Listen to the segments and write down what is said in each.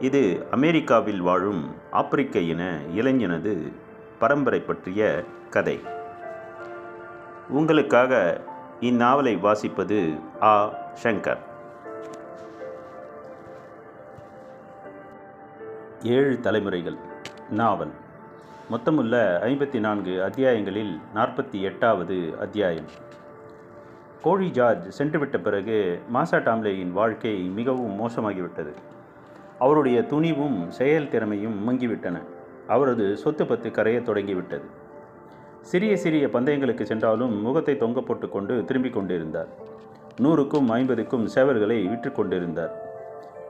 இது அமெரிக்காவில் வாழும் ஆப்பிரிக்க இன இளைஞனது பரம்பரை பற்றிய கதை. உங்களுக்காக இந்நாவலை வாசிப்பது ஆ. சங்கர். ஏழு தலைமுறைகள். நாவல். மொத்தமுள்ள ஐம்பத்தி நான்கு அத்தியாயங்களில் நாற்பத்தி எட்டாவது அத்தியாயம். கோழி ஜார்ஜ் சென்றுவிட்ட பிறகு மாசா டாம்லேயின் வாழ்க்கை மிகவும் மோசமாகிவிட்டது. அவருடைய துணிவும் செயல் திறமையும் மங்கிவிட்டன. அவரது சொத்து பத்து கரையத் தொடங்கிவிட்டது. சிறிய சிறிய பந்தயங்களுக்கு சென்றாலும் முகத்தை தொங்க போட்டு கொண்டு திரும்பிக் கொண்டிருந்தார். நூறுக்கும் ஐம்பதுக்கும் சேவல்களை விற்று கொண்டிருந்தார்.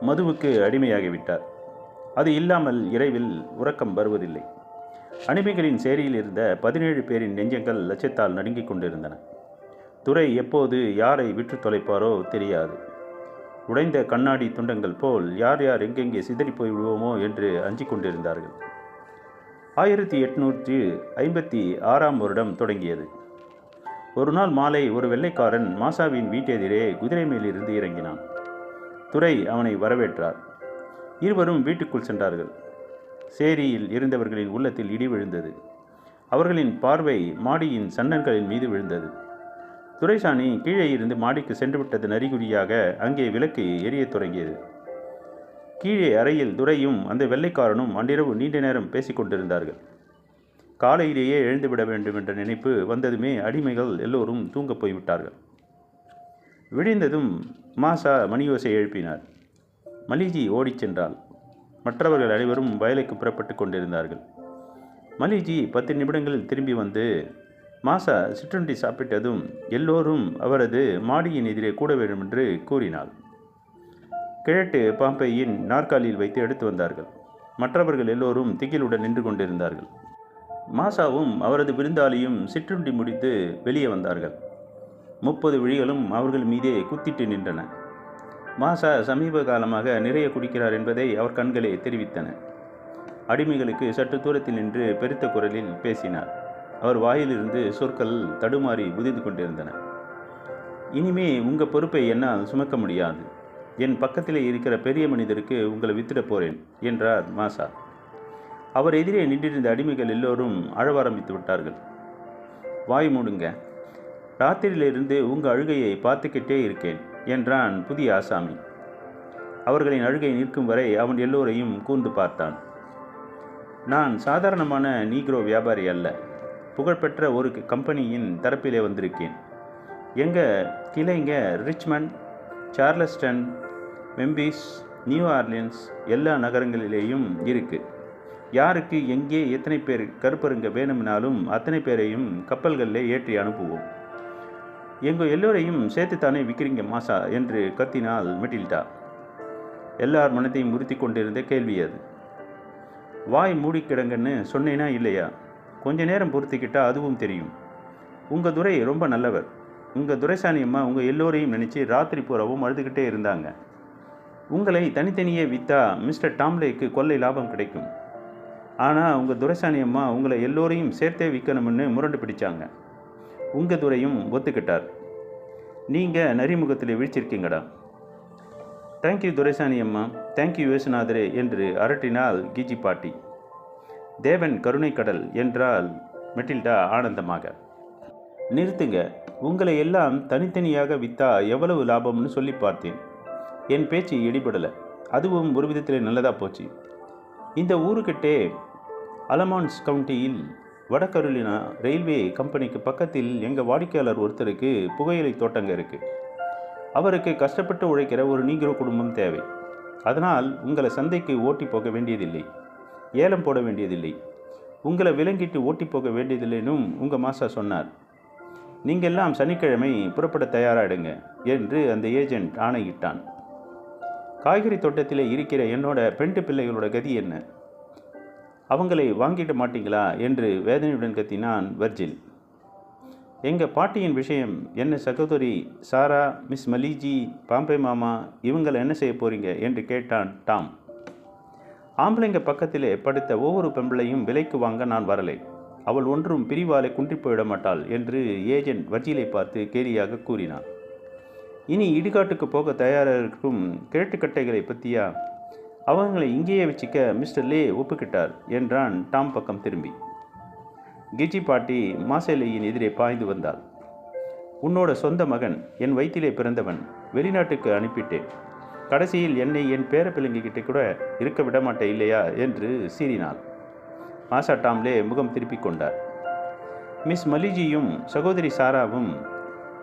மதுவுக்கு அடிமையாகிவிட்டார். அது இல்லாமல் இரவில் உறக்கம் வருவதில்லை. அடிமைகளின் சேரியில் இருந்த பதினேழு பேரின் நெஞ்சங்கள் லட்சத்தால் நடுங்கிக் கொண்டிருந்தன. துறை எப்போது யாரை விற்று தொலைப்பாரோ தெரியாது. உடைந்த கண்ணாடி துண்டங்கள் போல் யார் யார் எங்கெங்கே சிதறி போய்விடுவோமோ என்று அஞ்சிக் கொண்டிருந்தார்கள். ஆயிரத்தி எட்நூற்றி ஐம்பத்தி ஆறாம் வருடம் தொடங்கியது. ஒரு நாள் மாலை ஒரு வெள்ளைக்காரன் மாசாவின் வீட்டெதிரே குதிரை மேலிருந்து இறங்கினான். துரை அவனை வரவேற்றார். இருவரும் வீட்டுக்குள் சென்றார்கள். சேரியில் இருந்தவர்களின் உள்ளத்தில் இடி விழுந்தது. அவர்களின் பார்வை மாடியின் சன்னல்களின் மீது விழுந்தது. துரைசாணி கீழே இருந்து மாடிக்கு சென்றுவிட்டது நரிகுறியாக அங்கே விளக்கு எரியத் தொடங்கியது. கீழே அறையில் துரையும் அந்த வெள்ளைக்காரனும் அன்றிரவு நீண்ட நேரம் பேசிக் கொண்டிருந்தார்கள். காலையிலேயே எழுந்துவிட வேண்டும் என்ற நினைப்பு வந்ததுமே அடிமைகள் எல்லோரும் தூங்கப் போய்விட்டார்கள். விடிந்ததும் மாசா மணியோசை எழுப்பினார். மலிஜி ஓடிச் சென்றாள். மற்றவர்கள் அனைவரும் வயலுக்கு புறப்பட்டு கொண்டிருந்தார்கள். மலிஜி பத்து நிமிடங்களில் திரும்பி வந்து மாசா சிற்றுண்டி சாப்பிட்டதும் எல்லோரும் அவரது மாடியின் எதிரே கூட வேண்டும் என்று கூறினாள். கிழட்டு பாம்பையின் நாற்காலியில் வைத்து எடுத்து வந்தார்கள். மற்றவர்கள் எல்லோரும் திகிலுடன் நின்று கொண்டிருந்தார்கள். மாசாவும் அவரது விருந்தாளியும் சிற்றுண்டி முடித்து வெளியே வந்தார்கள். முப்பது விழிகளும் அவர்கள் மீதே குத்திட்டு நின்றன. மாசா சமீப காலமாக நிறைய குடிக்கிறார் என்பதை அவர் கண்களே தெரிவித்தன. அடிமைகளுக்கு சற்று தூரத்தில் நின்று பெருத்த குரலில் பேசினார். அவர் வாயிலிருந்து சொற்கள் தடுமாறி உதிர்ந்து கொண்டிருந்தன. இனிமே உங்கள் பொறுப்பை என்னால் சுமக்க முடியாது. என் பக்கத்திலே இருக்கிற பெரிய மனிதருக்கு உங்களை வித்திடப் போகிறேன் என்றார் மாசா. அவர் எதிரே நின்றிருந்த அடிமைகள் எல்லோரும் அழவாரம்பித்து விட்டார்கள். வாய் மூடுங்க. ராத்திரியிலிருந்து உங்கள் அழுகையை பார்த்துக்கிட்டே இருக்கேன் என்றான் புதிய ஆசாமி. அவர்களின் அழுகை நிற்கும் வரை அவன் எல்லோரையும் கூர்ந்து பார்த்தான். நான் சாதாரணமான நீக்ரோ வியாபாரி அல்ல. புகழ்பெற்ற ஒரு கம்பெனியின் தரப்பிலே வந்திருக்கேன். எங்கள் கிளைங்க Richmond Charleston Memphis New Orleans நகரங்களிலேயும் இருக்குது யாருக்கு எங்கே எத்தனை பேர் கருப்பருங்க வேணும்னாலும் அத்தனை பேரையும் கப்பல்களில் ஏற்றி அனுப்புவோம். எங்கள் எல்லோரையும் சேர்த்துத்தானே விற்கிறீங்க மாசா என்று கத்தினால் மெட்டில்டா. எல்லார் மனத்தையும் உறுத்தி கொண்டிருந்த கேள்வி அது. வாய் மூடி கிடங்கன்னு சொன்னேனா இல்லையா? கொஞ்ச நேரம் பொறுத்துக்கிட்டா அதுவும் தெரியும். உங்கள் துரை ரொம்ப நல்லவர். உங்கள் துரைசாணி அம்மா உங்கள் எல்லோரையும் நினச்சி ராத்திரி பூராவும் அழுதுகிட்டே இருந்தாங்க. உங்களை தனித்தனியே விற்றா மிஸ்டர் டாம்லேக்கு கொள்ளை லாபம் கிடைக்கும். ஆனால் உங்கள் துரைசாணி அம்மா உங்களை எல்லோரையும் சேர்த்தே விற்கணும்னு முரண்டு பிடிச்சாங்க. உங்கள் துறையும் ஒத்துக்கிட்டார். நீங்கள் நரிமுகத்தில் விழிச்சிருக்கீங்கடா. தேங்க்யூ துரைசாணி அம்மா. தேங்க்யூ யோசுநாதரே என்று அரட்டினாள் கீஜி பாட்டி. தேவன் கருணை கடல் என்றால் மெட்டில்டா ஆனந்தமாக. நிறுத்துங்க உங்களை எல்லாம் தனித்தனியாக வித்தா எவ்வளவு லாபம்னு சொல்லி பார்த்தேன். என் பேச்சு இடிபடலை அதுவும் ஒரு விதத்தில் நல்லதாக போச்சு. இந்த ஊருக்கிட்டே அலமான்ஸ் கவுண்டியில் வடகருலினா ரயில்வே கம்பெனிக்கு பக்கத்தில் எங்கள் வாடிக்கையாளர் ஒருத்தருக்கு புகையிலை தோட்டங்க இருக்குது அவருக்கு கஷ்டப்பட்டு உழைக்கிற ஒரு நீங்கிற குடும்பம் தேவை. அதனால் உங்களை சந்தைக்கு ஓட்டி போக வேண்டியதில்லை. ஏலம் போட வேண்டியதில்லை. உங்களை விலங்கிட்டு ஓட்டி போக வேண்டியதில்லைனும் உங்கள் மாசா சொன்னார். நீங்கள்லாம் சனிக்கிழமை புறப்பட தயாராகிடுங்க என்று அந்த ஏஜென்ட் ஆணையிட்டான். காய்கறி தோட்டத்தில் இருக்கிற என்னோட பெண்டு பிள்ளைகளோட கதி என்ன? அவங்களை வாங்கிட மாட்டீங்களா? என்று வேதனையுடன் கத்தினான் வர்ஜில். எங்கள் பாட்டியின் விஷயம் என்ன சகோதரி சாரா மிஸ் மலிஜி பாம்பே மாமா இவங்களை என்ன செய்ய போகிறீங்க என்று கேட்டான் டாம். ஆம்பளைங்க பக்கத்திலே படுத்த ஒவ்வொரு பெண்பிளையும் விலைக்கு வாங்க நான் வரலை. அவள் ஒன்றும் பிரிவாலை குன்றி போயிட மாட்டாள் என்று ஏஜென்ட் வர்ஜிலை பார்த்து கேலியாக கூறினான். இனி இடுகாட்டுக்கு போக தயாராக இருக்கும் கிழட்டுக்கட்டைகளை பற்றியா அவங்களை இங்கேயே வச்சுக்க மிஸ்டர் லே ஒப்புக்கிட்டார் என்றான் டாம் பக்கம் திரும்பி. கிஜி பாட்டி மாசேலையின் எதிரே பாய்ந்து வந்தாள். உன்னோட சொந்த மகன் என் வயிற்றிலே பிறந்தவன். வெளிநாட்டுக்கு அனுப்பிட்டேன். கடைசியில் என்னை என் பேர பிள்ளைங்கிட்ட கூட இருக்க விட மாட்டேன் இல்லையா என்று சீறினாள். மாசா டாம்லே முகம் திருப்பிக் கொண்டார். மிஸ் மலிஜியும் சகோதரி சாராவும்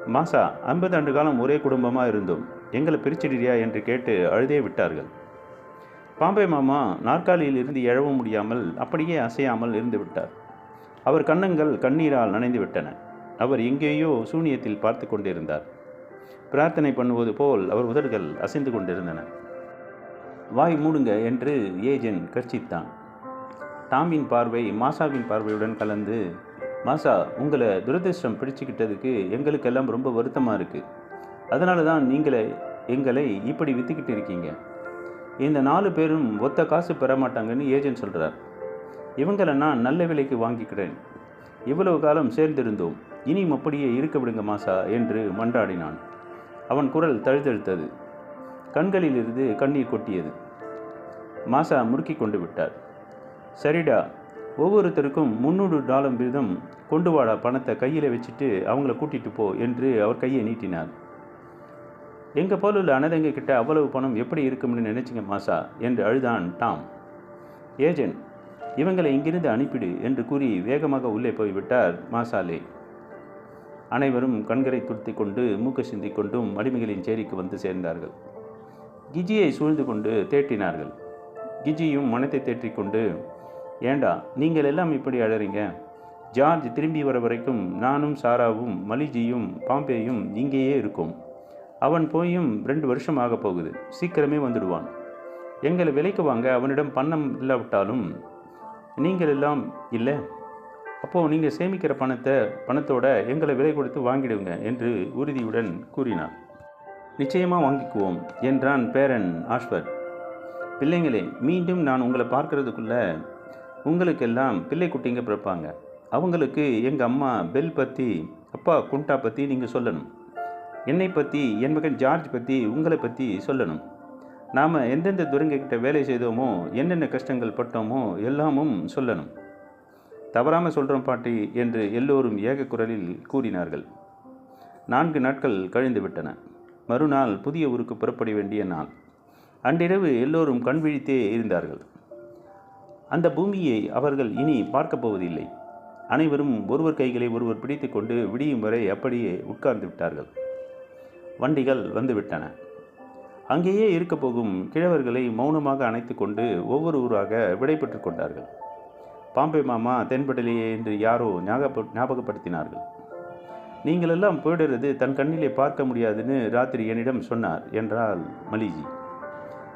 மாசா ஐம்பது ஆண்டு காலம் ஒரே குடும்பமாக இருந்தோம். எங்களை பிரிச்சிடுறியா? என்று கேட்டு அழுதே விட்டார்கள். பாம்பே மாமா நாற்காலியில் இருந்து எழவ முடியாமல் அப்படியே அசையாமல் இருந்து விட்டார். அவர் கன்னங்கள் கண்ணீரால் நனைந்து விட்டன. அவர் எங்கேயோ சூனியத்தில் பார்த்து கொண்டிருந்தார். பிரார்த்தனை பண்ணுவது போல் அவர் உதடுகள் அசைந்து கொண்டிருந்தன. வாய் மூடுங்க என்று ஏஜென்ட் கர்ச்சித்தான். டாமின் பார்வை மாசாவின் பார்வையுடன் கலந்து மாசா உங்களை துரதிருஷ்டம் பிடிச்சிக்கிட்டதுக்கு எங்களுக்கெல்லாம் ரொம்ப வருத்தமாக இருக்குது அதனால தான் நீங்களே எங்களை இப்படி விற்றுக்கிட்டு இருக்கீங்க. இந்த நாலு பேரும் ஒத்த காசு பெற மாட்டாங்கன்னு ஏஜென்ட் சொல்கிறார் இவங்களை நான் நல்ல விலைக்கு வாங்கிக்கிறேன். இவ்வளவு காலம் சேர்ந்திருந்தோம். இனியும் அப்படியே இருக்க விடுங்க மாசா என்று மன்றாடினான். அவன் குரல் தழுதழுத்தது. கண்களிலிருந்து கண்ணீர் கொட்டியது. மாசா முறுக்கி கொண்டு விட்டார். சரிடா ஒவ்வொருத்தருக்கும் முந்நூறு டாலர் வீதம் கொண்டு வாடா பணத்தை கையில் வச்சுட்டு அவங்கள கூட்டிட்டு போ என்று அவர் கையை நீட்டினார். எங்கள் போல உள்ள அனதங்க கிட்ட அவ்வளவு பணம் எப்படி இருக்கும்னு நினைச்சிங்க மாசா என்று அழுதான் டாம். ஏஜென்ட் இவங்களை இங்கிருந்து அனுப்பிடு என்று கூறி வேகமாக உள்ளே போய்விட்டார் மாசாலே அனைவரும் கண்கரை துடுத்தி கொண்டு மூக்க சிந்தி கொண்டும் அடிமைகளின் சேரிக்கு வந்து சேர்ந்தார்கள். கிஜியை சூழ்ந்து கொண்டு தேட்டினார்கள் கிஜியும் மனத்தை தேற்றிக்கொண்டு ஏண்டா நீங்கள் எல்லாம் இப்படி அழறீங்க? ஜார்ஜ் திரும்பி வர வரைக்கும் நானும் சாராவும் மலிஜியும் பாம்பேயும் இங்கேயே இருக்கோம். அவன் போயும் ரெண்டு வருஷம் ஆக போகுது. சீக்கிரமே வந்துடுவான். எங்களை விலைக்கு வாங்க அவனிடம் பணம் இல்லாவிட்டாலும் நீங்கள் எல்லாம் இல்லை? அப்போது நீங்கள் சேமிக்கிற பணத்தை பணத்தோட எங்களை விலை கொடுத்து வாங்கிடுங்க என்று உறுதியுடன் கூறினார். நிச்சயமாக வாங்கிக்குவோம் என்றான் பேரன் ஆஷ்வர். பிள்ளைங்களே மீண்டும் நான் உங்களை பார்க்கறதுக்குள்ள உங்களுக்கெல்லாம் பிள்ளை குட்டிங்க பிறப்பாங்க. அவங்களுக்கு எங்கள் அம்மா பெல் பற்றி அப்பா குண்டா பற்றி நீங்கள் சொல்லணும். என்னை பற்றி என் மகன் ஜார்ஜ் பற்றி உங்களை பற்றி சொல்லணும். நாம் எந்தெந்த துரங்கக்கிட்ட வேலை செய்தோமோ என்னென்ன கஷ்டங்கள் பட்டோமோ எல்லாமும் சொல்லணும். தவறாமல் சொல்கிறோம் பாட்டி என்று எல்லோரும் ஏக குரலில் கூறினார்கள். நான்கு நாட்கள் கழிந்துவிட்டன மறுநாள் புதிய ஊருக்கு புறப்பட வேண்டிய நாள். அன்றிரவு எல்லோரும் கண் விழித்தே இருந்தார்கள். அந்த பூமியை அவர்கள் இனி பார்க்கப் போவதில்லை. அனைவரும் ஒருவர் கைகளை ஒருவர் பிடித்து கொண்டு விடியும் வரை அப்படியே உட்கார்ந்து விட்டார்கள். வண்டிகள் வந்துவிட்டன அங்கேயே இருக்கப் போகும் கிழவர்களை மௌனமாக அணைத்து கொண்டு ஒவ்வொரு ஊராக விடைபெற்று கொண்டார்கள். பாம்பே மாமா தென்படலையே என்று யாரோ ஞாபக ஞாபகப்படுத்தினார்கள். நீங்களெல்லாம் போயிடுறது தன் கண்ணிலே பார்க்க முடியாதுன்னு ராத்திரி என்னிடம் சொன்னார் என்றால் மலிஜி.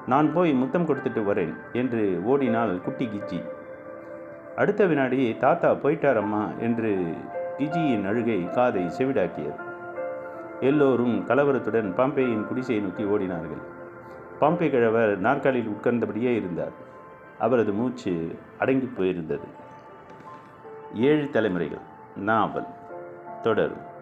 நான் போய் முத்தம் கொடுத்துட்டு வரேன் என்று ஓடினாள் குட்டி கிஜி அடுத்த வினாடி தாத்தா போயிட்டாரம்மா என்று கிஜியின் அழுகை காதை செவிடாக்கியது. எல்லோரும் கலவரத்துடன் பாம்பேயின் குடிசையை நோக்கி ஓடினார்கள். பாம்பே கிழவர் நாற்காலியில் உட்கார்ந்தபடியே இருந்தார். அவரது மூச்சு அடங்கி போயிருந்தது. ஏழு தலைமுறைகள் நாவல் தொடரும்.